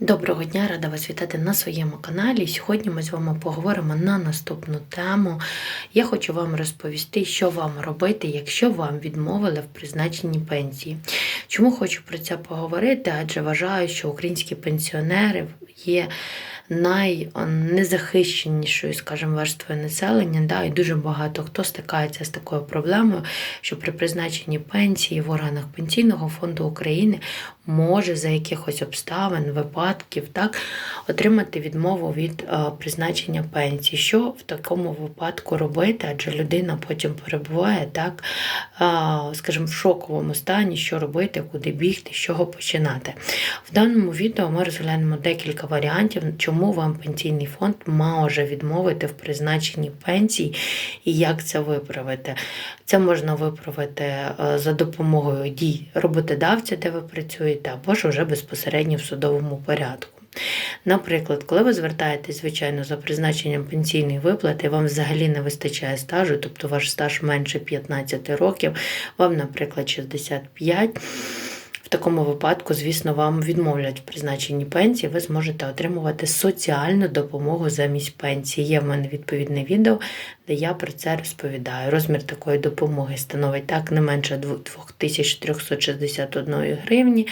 Доброго дня, рада вас вітати на своєму каналі. Сьогодні ми з вами поговоримо на наступну тему. Я хочу вам розповісти, що вам робити, якщо вам відмовили в призначенні пенсії. Чому хочу про це поговорити? Адже вважаю, що українські пенсіонери є найнезахищенішою, скажімо, верствою населення, да, і дуже багато хто стикається з такою проблемою, що при призначенні пенсії в органах Пенсійного фонду України може за якихось обставин, випадків так, отримати відмову від е, призначення пенсії. Що в такому випадку робити? Адже людина потім перебуває так, е, скажімо, в шоковому стані, що робити, куди бігти, з чого починати. В даному відео ми розглянемо декілька варіантів, чому вам пенсійний фонд може відмовити в призначенні пенсії і як це виправити. Це можна виправити е, за допомогою дій роботодавця, де ви працюєте, або ж вже безпосередньо в судовому порядку. Наприклад, коли ви звертаєтесь, звичайно, за призначенням пенсійної виплати, вам взагалі не вистачає стажу, тобто ваш стаж менше 15 років, вам, наприклад, 65. В такому випадку, звісно, вам відмовлять в призначенні пенсії, ви зможете отримувати соціальну допомогу замість пенсії. Є в мене відповідне відео, де я про це розповідаю. Розмір такої допомоги становить так не менше 2361 гривні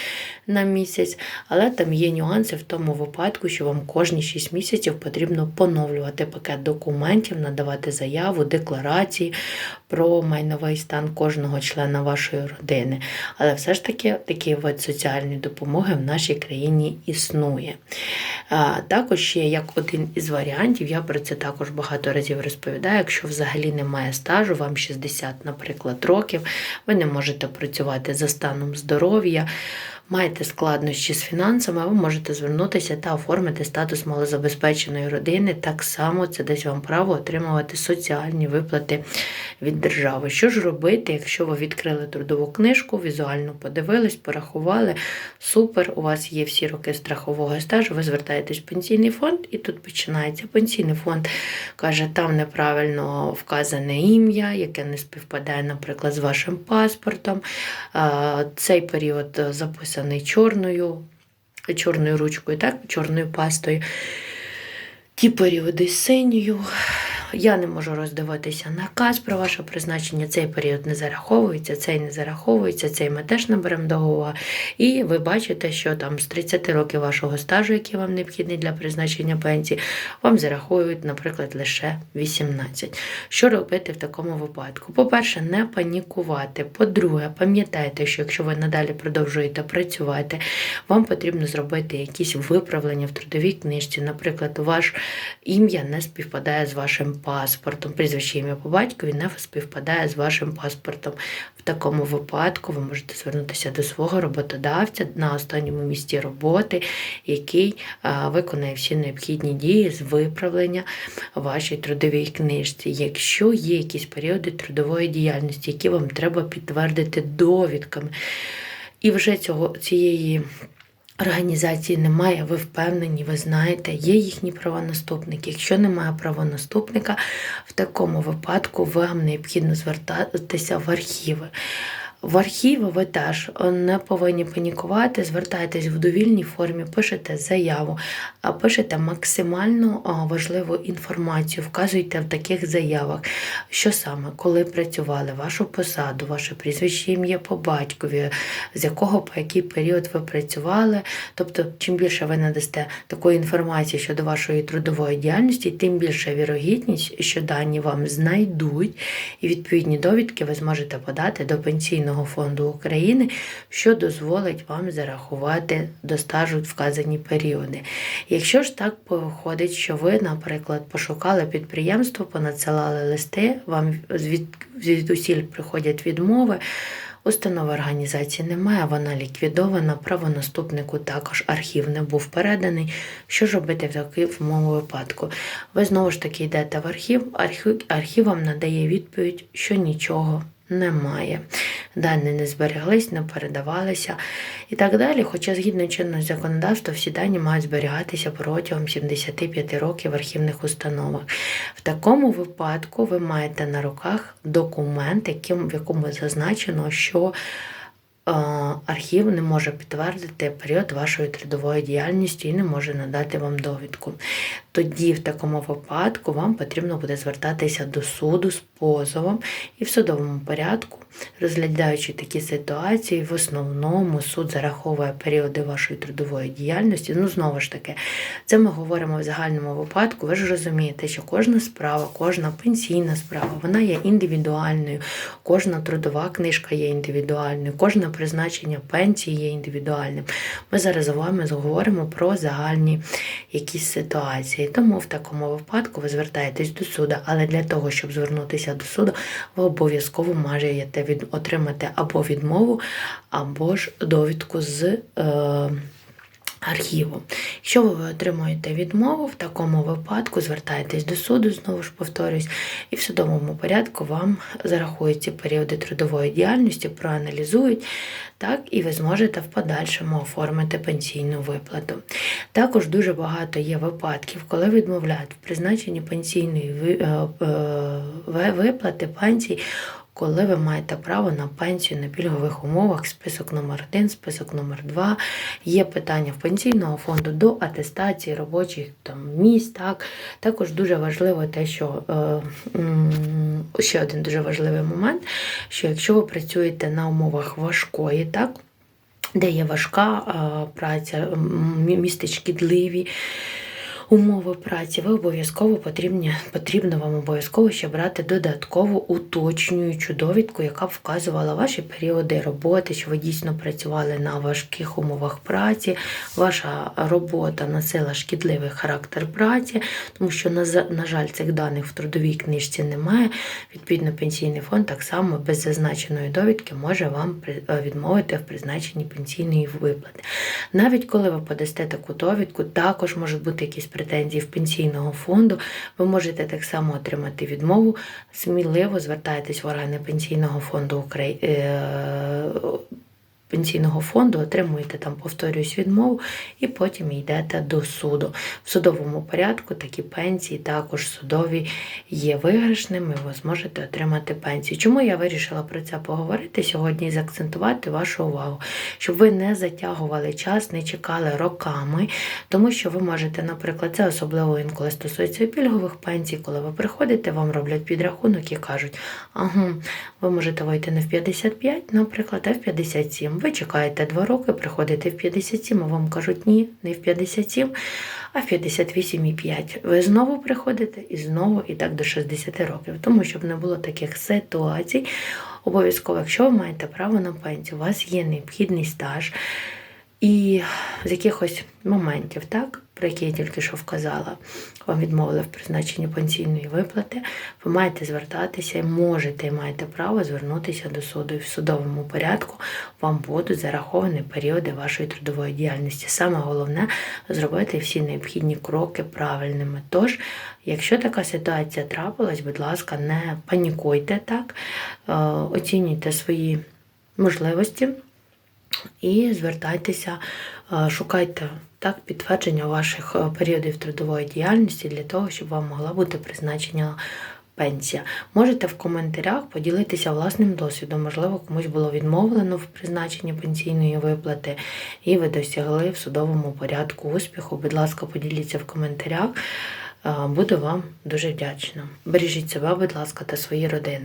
на місяць, але там є нюанси в тому випадку, що вам кожні 6 місяців потрібно поновлювати пакет документів, надавати заяву, декларації про майновий стан кожного члена вашої родини. Але все ж таки такий вид соціальної допомоги в нашій країні існує. Також ще як один із варіантів, я про це також багато разів розповідаю. Якщо взагалі немає стажу, вам 60, наприклад, років, ви не можете працювати за станом здоров'я. Маєте складнощі з фінансами, ви можете звернутися та оформити статус малозабезпеченої родини. Так само це дасть вам право отримувати соціальні виплати від держави. Що ж робити, якщо ви відкрили трудову книжку, візуально подивились, порахували, супер, у вас є всі роки страхового стажу, ви звертаєтесь в пенсійний фонд, і тут починається пенсійний фонд. Каже, там неправильно вказане ім'я, яке не співпадає, наприклад, з вашим паспортом. Цей період записаний чорною, чорною ручкою, так, чорною пастою. Ті періоди. Я не можу роздивитися наказ про ваше призначення. Цей період не зараховується, цей не зараховується, цей ми теж не беремо до уваги. І ви бачите, що там з 30 років вашого стажу, який вам необхідний для призначення пенсії, вам зараховують, наприклад, лише 18. Що робити в такому випадку? По-перше, не панікувати. По-друге, пам'ятайте, що якщо ви надалі продовжуєте працювати, вам потрібно зробити якісь виправлення в трудовій книжці. Наприклад, ваш ім'я не співпадає з вашим паспортом, прізвище ім'я по батькові не співпадає з вашим паспортом. В такому випадку ви можете звернутися до свого роботодавця на останньому місці роботи, який виконає всі необхідні дії з виправлення вашій трудовій книжці. Якщо є якісь періоди трудової діяльності, які вам треба підтвердити довідками, і вже цього цієї. Організації немає, ви впевнені, ви знаєте, є їхні правонаступники. Якщо немає правонаступника, в такому випадку вам необхідно звертатися в архіви. В архіви ви теж не повинні панікувати, звертайтесь в довільній формі, пишете заяву, пишете максимально важливу інформацію, вказуйте в таких заявах, що саме, коли працювали, вашу посаду, ваше прізвище ім'я по батькові, з якого по який період ви працювали. Тобто, чим більше ви надасте такої інформації щодо вашої трудової діяльності, тим більша вірогідність, що дані вам знайдуть, і відповідні довідки ви зможете подати до пенсійного. Пенсійного фонду України, що дозволить вам зарахувати до стажу вказані періоди. Якщо ж так виходить, що ви, наприклад, пошукали підприємство, понадсилали листи, вам звідусіль приходять відмови. Установи організації немає, вона ліквідована, правонаступнику також архів не був переданий. Що ж робити в такому випадку? Ви знову ж таки йдете в архів, архів, архів вам надає відповідь, що нічого немає. Дані не збереглись, не передавалися і так далі. Хоча, згідно чинного законодавства, всі дані мають зберігатися протягом 75 років в архівних установах. В такому випадку ви маєте на руках документ, яким, в якому зазначено, що архів не може підтвердити період вашої трудової діяльності і не може надати вам довідку. Тоді, в такому випадку, вам потрібно буде звертатися до суду з позовом і в судовому порядку, розглядаючи такі ситуації, в основному суд зараховує періоди вашої трудової діяльності. Ну, знову ж таки, це ми говоримо в загальному випадку. Ви ж розумієте, що кожна справа, кожна пенсійна справа, вона є індивідуальною, кожна трудова книжка є індивідуальною, кожне призначення пенсії є індивідуальним. Ми зараз з вами говоримо про загальні якісь ситуації. Тому в такому випадку ви звертаєтесь до суду, але для того, щоб звернутися до суду, ви обов'язково маєте від, отримати або відмову, або ж довідку з. Е, архіву. Якщо ви отримуєте відмову, в такому випадку звертаєтесь до суду, знову ж повторюсь, і в судовому порядку вам зарахують ці періоди трудової діяльності, проаналізують, так, і ви зможете в подальшому оформити пенсійну виплату. Також дуже багато є випадків, коли відмовляють в призначенні пенсійної е, е, ви- виплати пенсій коли ви маєте право на пенсію на пільгових умовах, список номер 1 список номер 2 Є питання в пенсійного фонду до атестації робочих там, місць. Так. Також дуже важливо те, що е, ще один дуже важливий момент, що якщо ви працюєте на умовах важкої, так, де є важка е, праця, м, містить шкідливі умови праці, ви обов'язково потрібні, потрібно вам обов'язково ще брати додаткову уточнюючу довідку, яка б вказувала ваші періоди роботи, що ви дійсно працювали на важких умовах праці, ваша робота носила шкідливий характер праці, тому що, на, на жаль, цих даних в трудовій книжці немає. Відповідно, пенсійний фонд так само без зазначеної довідки може вам е, відмовити в призначенні пенсійної виплати. Навіть коли ви подасте таку довідку, також можуть бути якісь претензії в пенсійного фонду. Ви можете так само отримати відмову. Сміливо звертайтесь в органи пенсійного фонду України. Пенсійного фонду отримуєте там, повторюсь, відмову, і потім йдете до суду. В судовому порядку такі пенсії також судові є виграшними, ви зможете отримати пенсію. Чому я вирішила про це поговорити сьогодні і заакцентувати вашу увагу, щоб ви не затягували час, не чекали роками, тому що ви можете, наприклад, це особливо інколи стосується пільгових пенсій, коли ви приходите, вам роблять підрахунок і кажуть, ага, ви можете вийти не в 55, наприклад, а в 57. Ви чекаєте 2 роки, приходите в 57, а вам кажуть, ні, не в 57, а в 58,5. Ви знову приходите і знову, і так до 60 років. Тому щоб не було таких ситуацій, обов'язково, якщо ви маєте право на пенсію, у вас є необхідний стаж. І з якихось моментів, так, про які я тільки що вказала, вам відмовили в призначенні пенсійної виплати, ви маєте звертатися і можете і маєте право звернутися до суду. І в судовому порядку вам будуть зараховані періоди вашої трудової діяльності. Саме головне зробити всі необхідні кроки правильними. Тож, якщо така ситуація трапилась, будь ласка, не панікуйте так, е, оцінюйте свої можливості і звертайтеся, е, шукайте так підтвердження ваших е, періодів трудової діяльності для того, щоб вам могла бути призначена пенсія. Можете в коментарях поділитися власним досвідом. Можливо, комусь було відмовлено в призначенні пенсійної виплати, і ви досягли в судовому порядку успіху. Будь ласка, поділіться в коментарях. Е, Буду вам дуже вдячна. Бережіть себе, будь ласка, та свої родини.